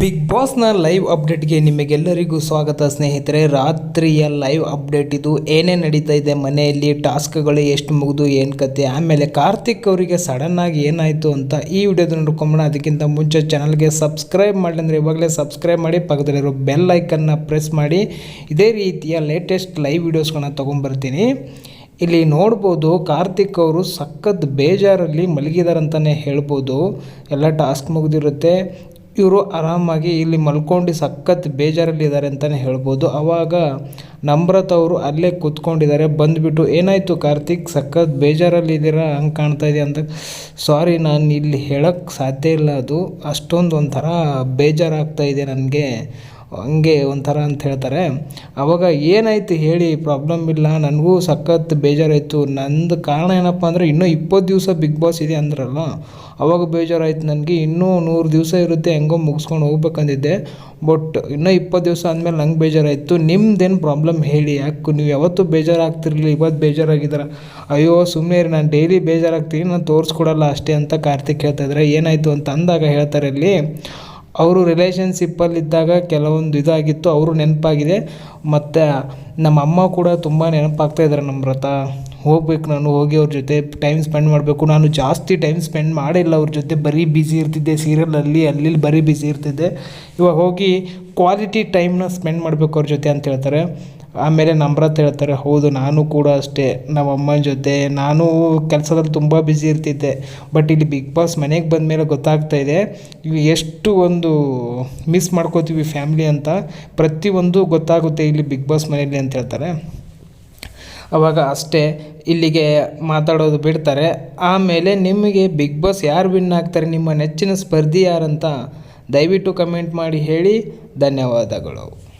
Big ಬಾಸ್ನ live ಅಪ್ಡೇಟ್ಗೆ ನಿಮಗೆಲ್ಲರಿಗೂ ಸ್ವಾಗತ ಸ್ನೇಹಿತರೆ. ರಾತ್ರಿಯ ಲೈವ್ ಅಪ್ಡೇಟ್ ಇದು. ಏನೇ ನಡೀತಾ ಇದೆ ಮನೆಯಲ್ಲಿ, ಟಾಸ್ಕ್ಗಳು ಎಷ್ಟು ಮುಗಿದು ಏನು ಕತೆ, ಆಮೇಲೆ ಕಾರ್ತಿಕ್ ಅವರಿಗೆ ಸಡನ್ನಾಗಿ ಏನಾಯಿತು ಅಂತ ಈ ವಿಡಿಯೋದ ನೋಡ್ಕೊಂಬೋಣ. ಅದಕ್ಕಿಂತ ಮುಂಚೆ ಚಾನಲ್ಗೆ ಸಬ್ಸ್ಕ್ರೈಬ್ ಮಾಡಿ ಅಂದರೆ ಇವಾಗಲೇ ಸಬ್ಸ್ಕ್ರೈಬ್ ಮಾಡಿ, ಪಕ್ಕದಲ್ಲಿರೋ ಬೆಲ್ ಐಕನ್ನ ಪ್ರೆಸ್ ಮಾಡಿ. ಇದೇ ರೀತಿಯ ಲೇಟೆಸ್ಟ್ ಲೈವ್ ವಿಡಿಯೋಸ್ಗಳನ್ನ ತೊಗೊಂಬರ್ತೀನಿ. ಇಲ್ಲಿ ನೋಡ್ಬೋದು, ಕಾರ್ತಿಕ್ ಅವರು ಸಖತ್ ಬೇಜಾರಲ್ಲಿ ಮಲಗಿದಾರಂತಲೇ ಹೇಳ್ಬೋದು. ಎಲ್ಲ ಟಾಸ್ಕ್ ಮುಗಿದಿರುತ್ತೆ. ಇವರು ಆರಾಮಾಗಿ ಇಲ್ಲಿ ಮಲ್ಕೊಂಡು ಸಖತ್ ಬೇಜಾರಲ್ಲಿದ್ದಾರೆ ಅಂತಲೇ ಹೇಳ್ಬೋದು. ಆವಾಗ ನಮ್ರತ ಅವರು ಅಲ್ಲೇ ಕೂತ್ಕೊಂಡಿದ್ದಾರೆ. ಬಂದುಬಿಟ್ಟು, ಏನಾಯಿತು ಕಾರ್ತಿಕ್? ಸಖತ್ ಬೇಜಾರಲ್ಲಿದ್ದೀರಾ? ಹಂಗೆ ಕಾಣ್ತಾ ಇದೆ ಅಂತ. ಸಾರಿ, ನಾನು ಇಲ್ಲಿ ಹೇಳೋಕ್ಕೆ ಸಾಧ್ಯ ಇಲ್ಲ ಅದು. ಅಷ್ಟೊಂದು ಒಂಥರ ಬೇಜಾರಾಗ್ತಾ ಇದೆ ನನಗೆ. ಹಂಗೆ ಒಂಥರ ಅಂತ ಹೇಳ್ತಾರೆ. ಅವಾಗ ಏನಾಯ್ತು ಹೇಳಿ ಪ್ರಾಬ್ಲಮ್ ಇಲ್ಲ, ನನಗೂ ಸಖತ್ ಬೇಜಾರಾಯಿತು. ನಂದು ಕಾರಣ ಏನಪ್ಪ ಅಂದರೆ ಇನ್ನೂ ಇಪ್ಪತ್ತು ದಿವಸ ಬಿಗ್ ಬಾಸ್ ಇದೆ ಅಂದ್ರಲ್ಲ, ಅವಾಗ ಬೇಜಾರಾಯ್ತು ನನಗೆ. ಇನ್ನೂ ನೂರು ದಿವಸ ಇರುತ್ತೆ, ಹೆಂಗೋ ಮುಗಿಸ್ಕೊಂಡು ಹೋಗ್ಬೇಕಂದಿದ್ದೆ. ಬಟ್ ಇನ್ನೂ ಇಪ್ಪತ್ತು ದಿವಸ ಆದಮೇಲೆ ನಂಗೆ ಬೇಜಾರಾಯಿತು. ನಿಮ್ದೇನು ಪ್ರಾಬ್ಲಮ್ ಹೇಳಿ, ಯಾಕೆ ನೀವು ಯಾವತ್ತೂ ಬೇಜಾರಾಗ್ತಿರಲಿಲ್ಲ ಇವತ್ತು ಬೇಜಾರಾಗಿದ್ದೀರ? ಅಯ್ಯೋ ಸುಮ್ಮನೆ ಇರಿ, ನಾನು ಡೈಲಿ ಬೇಜಾರಾಗ್ತೀನಿ, ನಾನು ತೋರಿಸ್ಕೊಡಲ್ಲ ಅಷ್ಟೇ ಅಂತ ಕಾರ್ತಿಕ್ ಹೇಳ್ತಾ ಇದ್ದಾರೆ ಏನಾಯಿತು ಅಂತ ಅಂದಾಗ ಹೇಳ್ತಾರೆ ಇಲ್ಲಿ ಅವರು ರಿಲೇಷನ್ಶಿಪ್ಪಲ್ಲಿದ್ದಾಗ ಕೆಲವೊಂದು ಇದಾಗಿತ್ತು, ಅವರು ನೆನಪಾಗಿದೆ. ಮತ್ತು ನಮ್ಮ ಅಮ್ಮ ಕೂಡ ತುಂಬ ನೆನಪಾಗ್ತಾ ಇದ್ದಾರೆ ನಮ್ಮ ವ್ರತ ಹೋಗ್ಬೇಕು ನಾನು, ಹೋಗಿ ಅವ್ರ ಜೊತೆ ಟೈಮ್ ಸ್ಪೆಂಡ್ ಮಾಡಬೇಕು. ನಾನು ಜಾಸ್ತಿ ಟೈಮ್ ಸ್ಪೆಂಡ್ ಮಾಡಿಲ್ಲ ಅವ್ರ ಜೊತೆ, ಬರೀ ಬ್ಯುಸಿ ಇರ್ತಿದ್ದೆ ಸೀರಿಯಲಲ್ಲಿ ಅಲ್ಲಿ ಬರೀ ಬ್ಯುಸಿ ಇರ್ತಿದ್ದೆ. ಇವಾಗ ಹೋಗಿ ಕ್ವಾಲಿಟಿ ಟೈಮ್ನ ಸ್ಪೆಂಡ್ ಮಾಡಬೇಕು ಅವ್ರ ಜೊತೆ ಅಂತ ಹೇಳ್ತಾರೆ. ಆಮೇಲೆ ನಮ್ರತ್ ಹೇಳ್ತಾರೆ, ಹೌದು, ನಾನು ಕೂಡ ಅಷ್ಟೇ. ನಮ್ಮ ಅಮ್ಮನ ಜೊತೆ, ನಾನು ಕೆಲಸದಲ್ಲಿ ತುಂಬ ಬ್ಯುಸಿ ಇರ್ತಿದ್ದೆ. ಬಟ್ ಇಲ್ಲಿ ಬಿಗ್ ಬಾಸ್ ಮನೆಗೆ ಬಂದ ಮೇಲೆ ಗೊತ್ತಾಗ್ತಾ ಇದೆ, ಇವು ಎಷ್ಟು ಒಂದು ಮಿಸ್ ಮಾಡ್ಕೋತೀವಿ ಫ್ಯಾಮ್ಲಿ ಅಂತ. ಪ್ರತಿಯೊಂದು ಗೊತ್ತಾಗುತ್ತೆ ಇಲ್ಲಿ ಬಿಗ್ ಬಾಸ್ ಮನೆಯಲ್ಲಿ ಅಂತ ಹೇಳ್ತಾರೆ. ಅವಾಗ ಅಷ್ಟೇ ಇಲ್ಲಿಗೆ ಮಾತಾಡೋದು ಬಿಡ್ತಾರೆ. ಆಮೇಲೆ ನಿಮಗೆ ಬಿಗ್ ಬಾಸ್ ಯಾರು ವಿನ್ ಆಗ್ತಾರೆ? ನಿಮ್ಮ ನೆಚ್ಚಿನ ಸ್ಪರ್ಧಿ ಯಾರಂತ ದಯವಿಟ್ಟು ಕಮೆಂಟ್ ಮಾಡಿ ಹೇಳಿ. ಧನ್ಯವಾದಗಳು.